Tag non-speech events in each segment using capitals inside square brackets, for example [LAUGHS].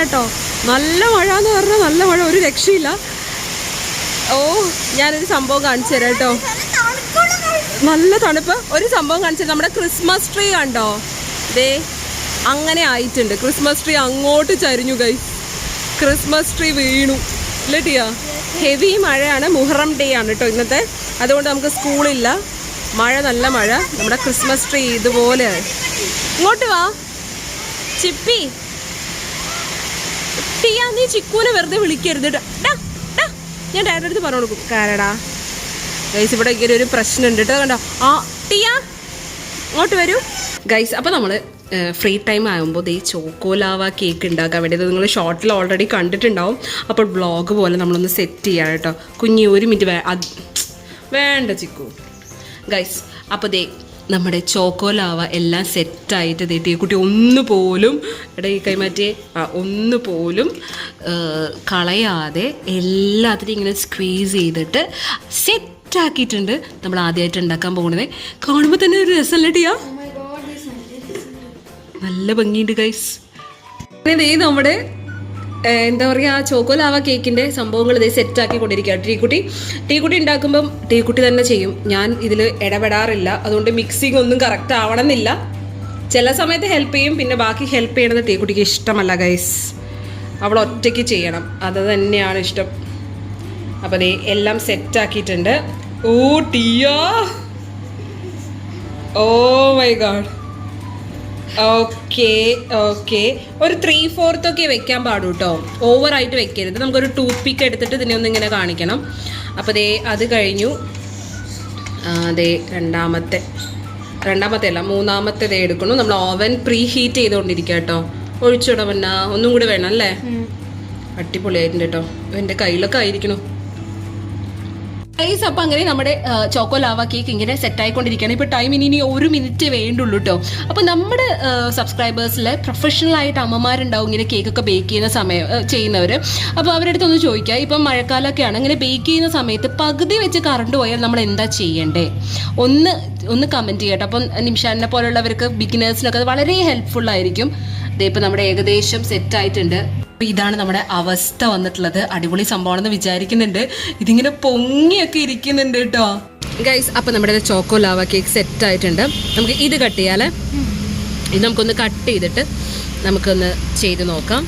കേട്ടോ. നല്ല മഴ എന്ന് പറഞ്ഞാൽ നല്ല മഴ ഒരു രക്ഷയില്ല. ഓ ഞാനൊരു സംഭവം കാണിച്ചു തരാം കേട്ടോ. നല്ല തണുപ്പ്. ഒരു സംഭവം കാണിച്ചു. നമ്മുടെ ക്രിസ്മസ് ട്രീ കണ്ടോ? ദേ അങ്ങനെ ആയിട്ടുണ്ട്. ക്രിസ്മസ് ട്രീ അങ്ങോട്ട് ചരിഞ്ഞു കൈ ക്രിസ്മസ് ട്രീ വീണു. ഇല്ല ടിയ? ഹെവി മഴയാണ്. മുഹറം ഡേ ആണ് കേട്ടോ ഇന്നത്തെ. അതുകൊണ്ട് നമുക്ക് സ്കൂളില്ല മഴ നല്ല മഴ. നമ്മുടെ ക്രിസ്മസ് ട്രീ ഇതുപോലെ. ഇങ്ങോട്ട് വാ. ചിപ്പി. ടിയ നീ ചിക്കൂനെ വെറുതെ വിളിക്കരുത് ടാ. ഞാൻ ഡാഡിയുടെ അടുത്ത് പറഞ്ഞു കൊടുക്കും കാരടാ ഗൈസ് ഇവിടെ ഇങ്ങനെ ഒരു പ്രശ്നമുണ്ട് കേട്ടോ കണ്ടോ? ആ ടിയ ഇങ്ങോട്ട് വരൂ. ഗൈസ് അപ്പോൾ നമ്മൾ ഫ്രീ ടൈം ആകുമ്പോൾ ഈ ചോക്കോലാവ കേക്ക് ഉണ്ടാക്കാൻ വേണ്ടി നിങ്ങൾ ഷോർട്ടിൽ ഓൾറെഡി കണ്ടിട്ടുണ്ടാവും. അപ്പോൾ ബ്ലോഗ് പോലെ നമ്മളൊന്ന് സെറ്റ് ചെയ്യാം കേട്ടോ കുഞ്ഞി ഒരു മിനിറ്റ് വേണ്ട ചിക്കു. ഗൈസ് അപ്പോൾ ദേ നമ്മുടെ ചോക്കോലാവ എല്ലാം സെറ്റായിട്ട് തീട്ടി കുട്ടി ഒന്ന് പോലും എടാ ഈ കൈമാറ്റിയെ ആ ഒന്ന് പോലും കളയാതെ എല്ലാത്തിനും ഇങ്ങനെ സ്ക്വീസ് ചെയ്തിട്ട് സെറ്റാക്കിയിട്ടുണ്ട് നമ്മൾ ആദ്യമായിട്ട് ഉണ്ടാക്കാൻ പോകുന്നത് കാണുമ്പോൾ തന്നെ ഒരു രസമല്ലേ ടിയാ? നല്ല ഭംഗിയുണ്ട് ഗൈസ് നമ്മുടെ എന്താ പറയുക ആ ചോക്കോലാവ കേക്കിന്റെ സംഭവങ്ങൾ ഇതേ സെറ്റാക്കി കൊണ്ടിരിക്കുക ടീക്കുട്ടി ടീക്കുട്ടി ഉണ്ടാക്കുമ്പം ടീക്കുട്ടി തന്നെ ചെയ്യും. ഞാൻ ഇതിൽ ഇടപെടാറില്ല. അതുകൊണ്ട് മിക്സിങ് ഒന്നും കറക്റ്റ് ആവണമെന്നില്ല. ചില സമയത്ത് ഹെൽപ്പ് ചെയ്യും പിന്നെ ബാക്കി ഹെൽപ്പ് ചെയ്യണത് ടീക്കുട്ടിക്ക് ഇഷ്ടമല്ല ഗൈസ് അവൾ ഒറ്റയ്ക്ക് ചെയ്യണം. അത് തന്നെയാണ് ഇഷ്ടം. അപ്പോൾ ദേ എല്ലാം സെറ്റാക്കിയിട്ടുണ്ട്. ഓ ടിയ. Oh my god okay okay. ഒരു ത്രീ ഫോർത്ത് ഒക്കെ വെക്കാൻ പാടും കേട്ടോ ഓവർ ആയിട്ട് വെക്കരുത്. നമുക്കൊരു ടൂത്ത് പിക്ക് എടുത്തിട്ട് ഇതിനെ ഒന്ന് ഇങ്ങനെ കാണിക്കണം. അപ്പോൾ ദേ അത് കഴിഞ്ഞു. അതെ രണ്ടാമത്തെ. രണ്ടാമത്തെ അല്ല മൂന്നാമത്തെ ദേ എടുക്കണം നമ്മൾ ഓവൻ പ്രീ ഹീറ്റ് ചെയ്തുകൊണ്ടിരിക്കുക കേട്ടോ. ഒഴിച്ചുവിടാൻ ഒന്നും കൂടി വേണം അല്ലേ? അടിപൊളിയായിട്ടുണ്ട് കേട്ടോ. എന്റെ കയ്യിലൊക്കെ ആയിരിക്കണം. ഗൈസ് അപ്പം അങ്ങനെ നമ്മുടെ ചോക്കോ ലാവ കേക്ക് ഇങ്ങനെ സെറ്റ് ആയിക്കൊണ്ടിരിക്കുകയാണ്. ഇപ്പോൾ ടൈം ഇനി ഇനി ഒരു മിനിറ്റ് വേണ്ടുള്ളൂ കേട്ടോ അപ്പോൾ നമ്മുടെ സബ്സ്ക്രൈബേഴ്സിൽ പ്രൊഫഷണൽ ആയിട്ട് അമ്മമാരുണ്ടാവും ഇങ്ങനെ കേക്കൊക്കെ ബേക്ക് ചെയ്യുന്ന സമയം ചെയ്യുന്നവർ അപ്പോൾ അവരുടെ ഒന്ന് ചോദിക്കുക ഇപ്പം മഴക്കാലമൊക്കെയാണ് ഇങ്ങനെ ബേക്ക് ചെയ്യുന്ന സമയത്ത് പകുതി വെച്ച് കറണ്ട് പോയാൽ നമ്മൾ എന്താ ചെയ്യേണ്ടേ? ഒന്ന് ഒന്ന് കമന്റ് ചെയ്യട്ടെ. അപ്പം നിമിഷാനെ പോലുള്ളവർക്ക് ബിഗിനേഴ്സിനൊക്കെ വളരെ ഹെൽപ്ഫുൾ ആയിരിക്കും. ഇപ്പം നമ്മുടെ ഏകദേശം സെറ്റ് ആയിട്ടുണ്ട്. ഇതാണ് നമ്മുടെ അവസ്ഥ വന്നിട്ടുള്ളത്. അടിപൊളി സംഭവമാണെന്ന് വിചാരിക്കുന്നുണ്ട്. ഇതിങ്ങനെ പൊങ്ങിയൊക്കെ ഇരിക്കുന്നുണ്ട് കേട്ടോ. ഗൈസ് അപ്പൊ നമ്മുടെ ചോക്കോ ലാവ കേക്ക് സെറ്റ് ആയിട്ടുണ്ട്. നമുക്ക് ഇത് കട്ട് ചെയ്യാലേ. ഇത് നമുക്കൊന്ന് കട്ട് ചെയ്തിട്ട് നമുക്കൊന്ന് ചെയ്ത് നോക്കാം.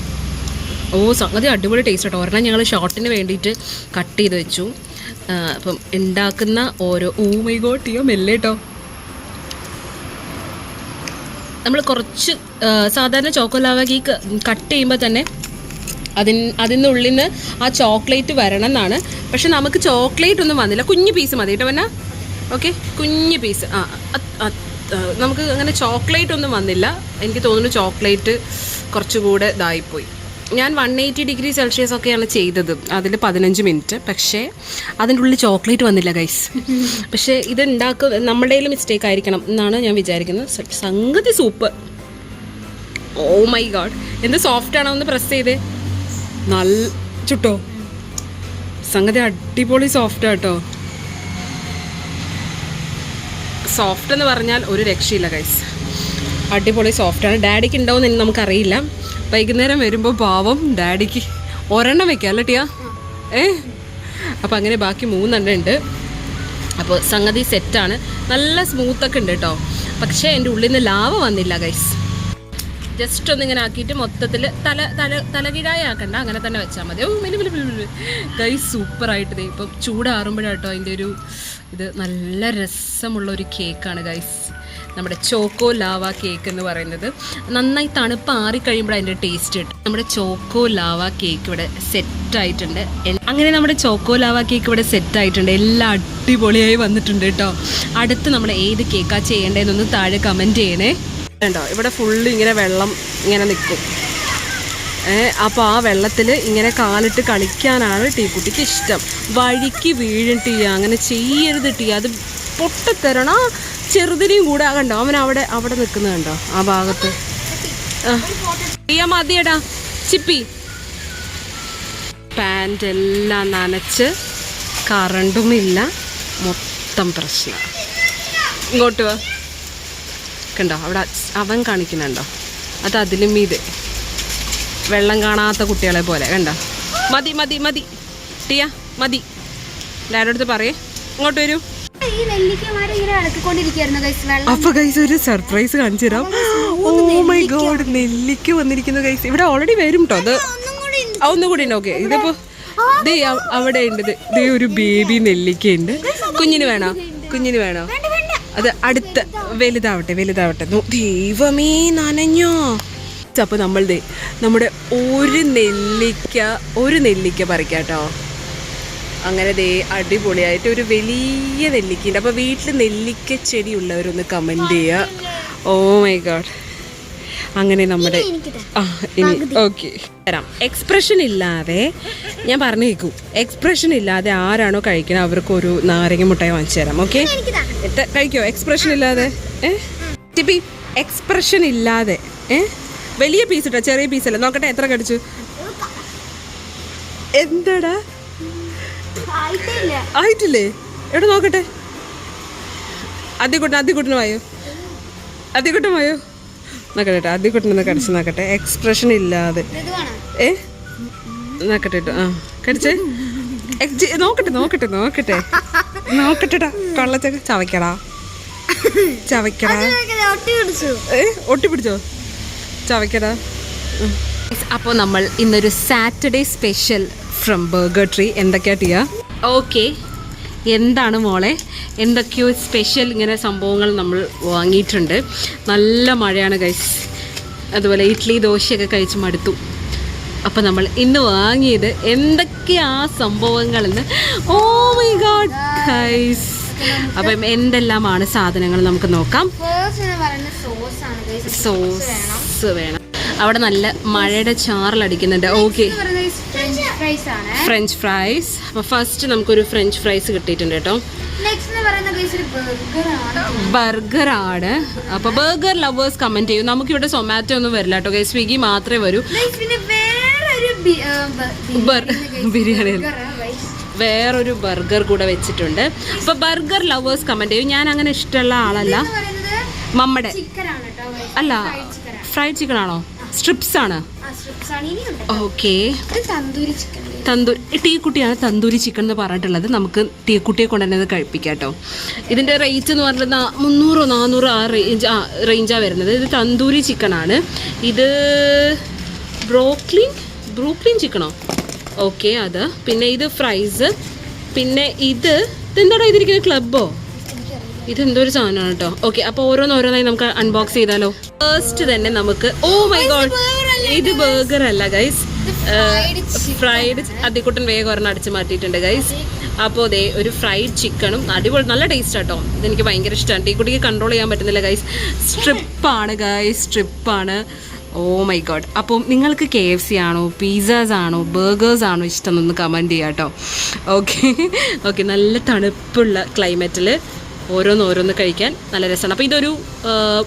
ഓ സംഗതി അടിപൊളി ടേസ്റ്റ് കേട്ടോ ഒരെണ്ണം ഞങ്ങൾ ഷോർട്ടിന് വേണ്ടിയിട്ട് കട്ട് ചെയ്ത് വെച്ചു. അപ്പം ഉണ്ടാക്കുന്ന ഓരോ ഓ മൈ ഗോഡ് മെല്ലെ കേട്ടോ. നമ്മൾ കുറച്ച് സാധാരണ ചോക്കോ ലാവ കേക്ക് കട്ട് ചെയ്യുമ്പോൾ തന്നെ അതിൻ അതിനുള്ളിൽ നിന്ന് ആ ചോക്ലേറ്റ് വരണം എന്നാണ് പക്ഷെ നമുക്ക് ചോക്ലേറ്റ് ഒന്നും വന്നില്ല. കുഞ്ഞു പീസ് മതി കേട്ടോ പിന്നെ. ഓക്കെ? കുഞ്ഞു പീസ്. ആ നമുക്ക് അങ്ങനെ ചോക്ലേറ്റ് ഒന്നും വന്നില്ല. എനിക്ക് തോന്നുന്നു ചോക്ലേറ്റ് കുറച്ചുകൂടെ ഇതായിപ്പോയി. ഞാൻ വൺ എയ്റ്റി ഡിഗ്രി സെൽഷ്യസ് ഒക്കെയാണ് ചെയ്തത്. അതിൽ പതിനഞ്ച് മിനിറ്റ്. പക്ഷേ അതിന്റെ ഉള്ളിൽ ചോക്ലേറ്റ് വന്നില്ല ഗൈസ് പക്ഷേ ഇത് ഉണ്ടാക്കുക നമ്മുടെ മിസ്റ്റേക്ക് ആയിരിക്കണം എന്നാണ് ഞാൻ വിചാരിക്കുന്നത്. സംഗതി സൂപ്പ് ഓ മൈ ഗാഡ് എന്ത് സോഫ്റ്റ് ആണോ ഒന്ന് പ്രസ് ചെയ്തേ. നല്ല ചുട്ടോ? സംഗതി അടിപൊളി സോഫ്റ്റ് ആട്ടോ. സോഫ്റ്റ് എന്ന് പറഞ്ഞാൽ ഒരു രക്ഷയില്ല ഗൈസ് അടിപൊളി സോഫ്റ്റാണ് ഡാഡിക്ക് ഉണ്ടാവും എന്ന് നമുക്കറിയില്ല. വൈകുന്നേരം വരുമ്പോൾ പാവം ഡാഡിക്ക് ഒരെണ്ണം വെക്കാം അല്ലേ ടിയാ? ഏ? അപ്പം അങ്ങനെ ബാക്കി മൂന്നെണ്ണം ഉണ്ട് അപ്പോൾ സംഗതി സെറ്റാണ് നല്ല സ്മൂത്തൊക്കെ ഉണ്ട് കേട്ടോ പക്ഷേ എന്റെ ഉള്ളിൽ നിന്ന് ലാവ വന്നില്ല ഗൈസ് ജസ്റ്റ് ഒന്നിങ്ങനെ ആക്കിയിട്ട് മൊത്തത്തിൽ തല തല തലകീഴായി ആക്കണ്ട അങ്ങനെ തന്നെ വെച്ചാൽ മതി. ഓ മിനി മിനി മിലി ഗൈസ് സൂപ്പറായിട്ട് ദേ ഇപ്പം ചൂടാറുമ്പോഴാട്ടോ അതിന്റെ ഒരു ഇത് നല്ല രസമുള്ള ഒരു കേക്കാണ് ഗൈസ് നമ്മുടെ ചോക്കോ ലാവ കേക്ക് എന്ന് പറയുന്നത്. നന്നായി തണുപ്പ് ആറിക്കഴിയുമ്പോൾ അതിന്റെ ടേസ്റ്റ് കിട്ടും നമ്മുടെ ചോക്കോ ലാവ കേക്ക് ഇവിടെ സെറ്റ് ആയിട്ടുണ്ട്. അങ്ങനെ നമ്മുടെ ചോക്കോ ലാവ കേക്ക് ഇവിടെ സെറ്റ് ആയിട്ടുണ്ട്. എല്ലാം അടിപൊളിയായി വന്നിട്ടുണ്ട് കേട്ടോ. അടുത്ത് നമ്മൾ ഏത് കേക്കാണ് ചെയ്യേണ്ടതെന്നൊന്ന് താഴെ കമന്റ് ചെയ്യണേ. കണ്ടോ? ഇവിടെ ഫുള്ള് ഇങ്ങനെ വെള്ളം ഇങ്ങനെ നിൽക്കും അപ്പോൾ ആ വെള്ളത്തിൽ ഇങ്ങനെ കാലിട്ട് കളിക്കാനാണ് ടീക്കുട്ടിക്ക് ഇഷ്ടം. വഴിക്ക് വീഴും ടീ അങ്ങനെ ചെയ്യരുത് ടീ. അത് പൊട്ടിത്തരണ ചെറുതിനെയും കൂടെ. കണ്ടോ? അവൻ അവിടെ അവിടെ നിൽക്കുന്നത് കണ്ടോ? ആ ഭാഗത്ത്. ആ. മതിയടാ. ചിപ്പി. പാന്റ് എല്ലാം നനച്ച് കറണ്ടുമില്ല. മൊത്തം പ്രശ്നം. ഇങ്ങോട്ട് വാ. കണ്ടോ? അവിടെ അവൻ കാണിക്കുന്നുണ്ടോ? അത് അതിലും മീതെ. വെള്ളം കാണാത്ത കുട്ടികളെ പോലെ കണ്ടോ? മതി മതി മതി. ടിയ മതി. ഡാഡി അടുത്ത് പറയേ. ഇങ്ങോട്ട് വരൂ. അപ്പൊ ഗൈസ് ഒരു സർപ്രൈസ് കാണിച്ചു തരാം. ഓ മൈ ഗോഡ് നെല്ലിക്ക്. വന്നിരിക്കുന്നു ഗൈസ് ഇവിടെ ഓൾറെഡി വരും കേട്ടോ അത് ഒന്നും കൂടി ഉണ്ട്. ഓക്കെ ഇതിപ്പോ ദേ അവിടെ ഉണ്ട്. ദേ- ഒരു ബേബി നെല്ലിക്ക ഉണ്ട് കുഞ്ഞിന് വേണോ? കുഞ്ഞിന് വേണോ? അത് അടുത്ത വലുതാവട്ടെ വലുതാവട്ടെ. ദൈവമേ നനഞ്ഞോ? അപ്പൊ നമ്മൾ ദേ നമ്മുടെ ഒരു നെല്ലിക്ക ഒരു നെല്ലിക്ക പറിക്കാട്ടോ അങ്ങനെ ദേ അടിപൊളിയായിട്ട് ഒരു വലിയ നെല്ലിക്കയുണ്ട്. അപ്പോൾ വീട്ടിൽ നെല്ലിക്ക ചെടി ഉള്ളവരൊന്ന് കമന്റ് ചെയ്യുക ഓ മൈ ഗാഡ് അങ്ങനെ നമ്മുടെ ആ ഇനി ഓക്കെ. തരാം. എക്സ്പ്രഷൻ ഇല്ലാതെ ഞാൻ പറഞ്ഞു കേൾക്കൂ എക്സ്പ്രഷൻ ഇല്ലാതെ ആരാണോ കഴിക്കണം അവർക്ക് ഒരു നാരങ്ങ മുട്ടായി വാങ്ങിച്ചു തരാം ഓക്കെ? കഴിക്കോ? എക്സ്പ്രഷൻ ഇല്ലാതെ? ടിപ്പി എക്സ്പ്രഷൻ ഇല്ലാതെ ഏ? വലിയ പീസ് ഇട്ടോ? ചെറിയ പീസല്ല നോക്കട്ടെ എത്ര കടിച്ചു? എന്താടാ? ആയിട്ടില്ല. എവിടെ നോക്കട്ടെ? അതികുട്ടൻ അതികുട്ടനുമായോ അതികുട്ടമായോ നോക്കട്ടെ കേട്ടോ അതിക്കുട്ടനൊന്ന് കടിച്ച് നോക്കട്ടെ. എക്സ്പ്രഷൻ ഇല്ലാതെ. ഏ? നോക്കട്ടെ കേട്ടോ ആ. കടിച്ചേ? നോക്കട്ടെ നോക്കട്ടെ നോക്കട്ടെ. നോക്കട്ടെടാ കൊള്ളച്ചൊക്കെ ചവയ്ക്കടാ. ചവയ്ക്കടാ. ഒട്ടി പിടിച്ചോ? ഏ ചവയ്ക്കടാ അപ്പോൾ നമ്മൾ ഇന്നൊരു Saturday special from Burger Tree എന്തൊക്കെയാ ടിയാ? ഓക്കെ എന്താണ് മോളെ? എന്തൊക്കെയോ സ്പെഷ്യൽ ഇങ്ങനെ സംഭവങ്ങൾ നമ്മൾ വാങ്ങിയിട്ടുണ്ട്. നല്ല മഴയാണ് കഴിച്ച് അതുപോലെ ഇഡ്ഡലി ദോശയൊക്കെ കഴിച്ച് മടുത്തു. അപ്പോൾ നമ്മൾ ഇന്ന് വാങ്ങിയത് എന്തൊക്കെയാ സംഭവങ്ങളെന്ന്? ഓ മൈ ഗോഡ് ഗൈസ് അപ്പം എന്തെല്ലാമാണ് സാധനങ്ങൾ നമുക്ക് നോക്കാം. സോസ് വേണം. അവിടെ നല്ല മഴയുടെ ചാറിലടിക്കുന്നുണ്ട്. ഓക്കെ ഫ്രഞ്ച് ഫ്രൈസ് അപ്പോൾ ഫസ്റ്റ് നമുക്കൊരു ഫ്രഞ്ച് ഫ്രൈസ് കിട്ടിയിട്ടുണ്ട് കേട്ടോ. ഗൈസ് ബർഗർ ആണ്. അപ്പോൾ ബർഗർ ലവേഴ്സ് കമന്റ് ചെയ്യും. നമുക്കിവിടെ സൊമാറ്റോ ഒന്നും വരില്ല കേട്ടോ ഗൈസ് സ്വിഗ്ഗി മാത്രമേ വരൂ. ബിരിയാണി. വേറൊരു ബർഗർ കൂടെ വെച്ചിട്ടുണ്ട്. അപ്പോൾ ബർഗർ ലവേഴ്സ് കമന്റ് ചെയ്യും. ഞാൻ അങ്ങനെ ഇഷ്ടമുള്ള ആളല്ല. മമ്മടെ. അല്ല ഫ്രൈഡ് ചിക്കൻ ആണോ? സ്ട്രിപ്സ് ആണ്. ഓക്കെ തന്തൂരി ടീക്കുട്ടിയാണ് തന്തൂരി ചിക്കൻ എന്ന് പറഞ്ഞിട്ടുള്ളത്. നമുക്ക് ടീക്കുട്ടിയെ കൊണ്ട് തന്നെ ഇതിന്റെ കഴിപ്പിക്കാം കേട്ടോ. ഇതിന്റെ റേറ്റ് എന്ന് പറഞ്ഞത് മുന്നൂറോ നാനൂറോ ആ റേഞ്ച് ആ റേഞ്ചാണ് വരുന്നത്. ഇത് തന്തൂരി ചിക്കൻ ആണ്. ഇത് ബ്രോക്ലിൻ ബ്രൂക്ലിൻ ചിക്കണോ ഓക്കെ അത്. പിന്നെ ഇത് ഫ്രൈസ്. പിന്നെ ഇത് ഇതെന്താണോ ഇതിരിക്കുന്നത് ക്ലബ്ബോ ഇതെന്തോ ഒരു സാധനമാണ് കേട്ടോ. ഓക്കെ അപ്പോൾ ഓരോന്നോരോന്നായി നമുക്ക് അൺബോക്സ് ചെയ്താലോ? ഫസ്റ്റ് തന്നെ നമുക്ക് ഓ മൈ ഗോഡ് ഇത് ബർഗർ അല്ല ഗൈസ് ഫ്രൈഡ് അതിക്കുട്ടൻ വേഗം ഒരെണ്ണം അടിച്ച് മാറ്റിയിട്ടുണ്ട് ഗൈസ് അപ്പോൾ ദേ ഒരു ഫ്രൈഡ് ചിക്കണും അടിപൊളി നല്ല ടേസ്റ്റ് ആട്ടോ. ഇതെനിക്ക് ഭയങ്കര ഇഷ്ടമാണ് ഈ കുട്ടിക്ക് കൺട്രോൾ ചെയ്യാൻ പറ്റുന്നില്ല ഗൈസ് സ്ട്രിപ്പാണ് ഗൈസ് സ്ട്രിപ്പാണ് ഓ മൈ ഗോഡ് അപ്പോൾ നിങ്ങൾക്ക് കെ എഫ് സി ആണോ പിസ്സാസ് ആണോ ബർഗേഴ്സ് ആണോ ഇഷ്ടം എന്നൊന്ന് കമന്റ് ചെയ്യാം കേട്ടോ ഓക്കെ ഓക്കെ നല്ല തണുപ്പുള്ള ക്ലൈമറ്റിൽ ഓരോന്ന് ഓരോന്ന് കഴിക്കാൻ നല്ല രസമാണ്. അപ്പോൾ ഇതൊരു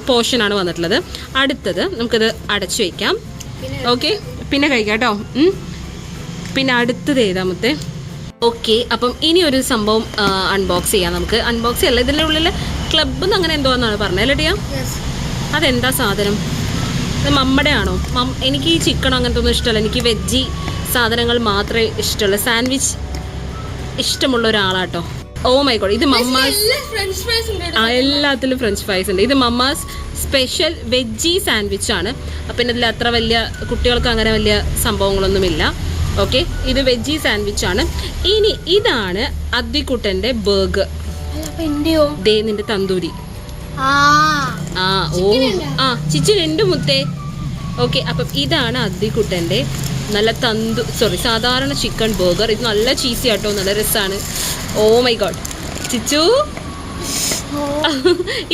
പോർഷനാണ് വന്നിട്ടുള്ളത്. അടുത്തത് നമുക്കിത് അടച്ചു വയ്ക്കാം ഓക്കെ? പിന്നെ കഴിക്കാം കേട്ടോ പിന്നെ അടുത്തത് ഏതാമത്തെ ഓക്കെ അപ്പം ഇനി ഒരു സംഭവം അൺബോക്സ് ചെയ്യാം നമുക്ക്. അൺബോക്സ് ചെയ്യല്ല ഇതിന്റെ ഉള്ളിൽ ക്ലബ്ബ് എന്ന് അങ്ങനെ എന്തോ എന്നാണ് പറഞ്ഞത്. അല്ലേ അതെന്താ സാധനം? ഇത് മമ്മടെ ആണോ? മം എനിക്ക് ഈ ചിക്കൻ അങ്ങനത്തെ ഒന്നും ഇഷ്ടമല്ല. എനിക്ക് വെജ്ജി സാധനങ്ങൾ മാത്രമേ ഇഷ്ടമുള്ളൂ. സാൻഡ്വിച്ച് ഇഷ്ടമുള്ള ഒരാളാട്ടോ. ഓ മൈ ഗോഡ് ഇത് മമ്മാസ് ആ എല്ലാത്തിലും ഫ്രഞ്ച് ഫ്രൈസ് ഉണ്ട്. ഇത് മമ്മാസ് സ്പെഷ്യൽ വെജി സാൻഡ്വിച്ച് ആണ്. അപ്പം ഇതിൽ അത്ര വലിയ കുട്ടികൾക്ക് അങ്ങനെ വലിയ സംഭവങ്ങളൊന്നുമില്ല. ഓക്കെ ഇത് വെജി സാൻഡ്വിച്ച് ആണ്. ഇനി ഇതാണ് അദ്ദിക്കുട്ടന്റെ ബർഗർ എന്റെയോ? ദേ നിന്റെ തന്തൂരി. ആ. ആ ഓ. ആ ചിച്ചി രണ്ട് മുത്തേ. ഓക്കെ അപ്പം ഇതാണ് അദ്ദിക്കുട്ടന്റെ നല്ല തന്തു സോറി സാധാരണ ചിക്കൻ ബർഗർ ഇത് നല്ല ചീസി ആട്ടോ നല്ല രസമാണ് ഓ മൈ ഗോഡ് ചിച്ചു?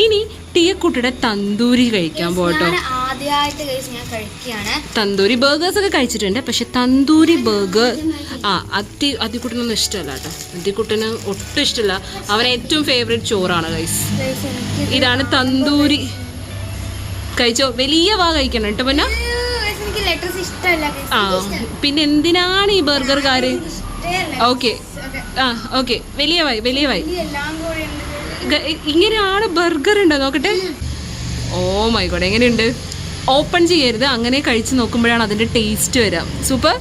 ഇനി ടീയക്കുട്ടിയുടെ തന്തൂരി കഴിക്കാൻ പോട്ടോ തന്തൂരി ബർഗേഴ്സ് ഒക്കെ കഴിച്ചിട്ടുണ്ട് പക്ഷെ തന്തൂരി ബർഗർ ആ അത്തി അതിക്കുട്ടനൊന്നും ഇഷ്ടമല്ല കേട്ടോ. അതിക്കുട്ടന് ഒട്ടും ഇഷ്ടമല്ല. അവൻ ഏറ്റവും ഫേവറേറ്റ് ചോറാണ് ഗൈസ് ഇതാണ് തന്തൂരി. കഴിച്ചോ? വലിയ വാ കഴിക്കണം കേട്ടോ പിന്നെ ഗൈസ് എനിക്ക് ലെറ്റേഴ്സ് ഇഷ്ടമല്ല ഗൈസ് ആ പിന്നെ എന്തിനാണ് ഈ ബർഗർകാര് ഓക്കെ ആ ഓക്കെ വലിയ വായി വലിയ വായി ഇങ്ങനെയാണ് ബർഗർ ഉണ്ടോ? നോക്കട്ടെ. ഓ മൈ ഗോഡ് എങ്ങനെയുണ്ട്? ഓപ്പൺ ചെയ്യരുത്. അങ്ങനെ കഴിച്ച് നോക്കുമ്പോഴാണ് അതിന്റെ ടേസ്റ്റ് വരാം. സൂപ്പർ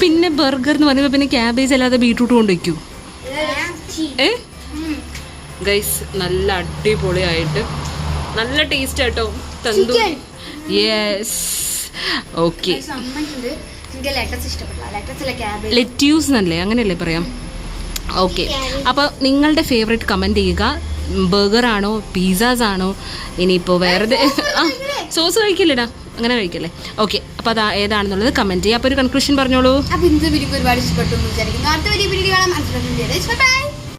പിന്നെ ബർഗർ എന്ന് പറയുമ്പോൾ പിന്നെ ക്യാബേജ് അല്ലാതെ ബീട്രൂട്ട് കൊണ്ട് വയ്ക്കൂ ഏ? ഗൈസ് നല്ല അടിപൊളിയായിട്ട്. നല്ല ടേസ്റ്റ് ആട്ടോ. തന്തു. Chicken. യെസ് ഓക്കെ ലെറ്റ്യൂസ് എന്നല്ലേ അങ്ങനെയല്ലേ പറയാം? ഓക്കെ അപ്പോൾ നിങ്ങളുടെ ഫേവറേറ്റ് കമന്റ് ചെയ്യുക. ബർഗർ ആണോ? പിസ്സാസ് ആണോ? ഇനിയിപ്പോൾ വേറെ [LAUGHS] ആ സോസ് കഴിക്കില്ലടാ. അങ്ങനെ കഴിക്കല്ലേ? ഓക്കെ അപ്പോൾ അത് ഏതാണെന്നുള്ളത് കമന്റ് ചെയ്യുക. അപ്പോൾ ഒരു കൺക്ലൂഷൻ പറഞ്ഞോളൂ. അപ്പൊ ഇന്നത്തെ വീഡിയോ ഒരുപാട് ഇഷ്ടപ്പെട്ടു എന്ന് വിചാരിക്കുന്നു. അടുത്ത വലിയ വീഡിയോ കാണാം. ബൈ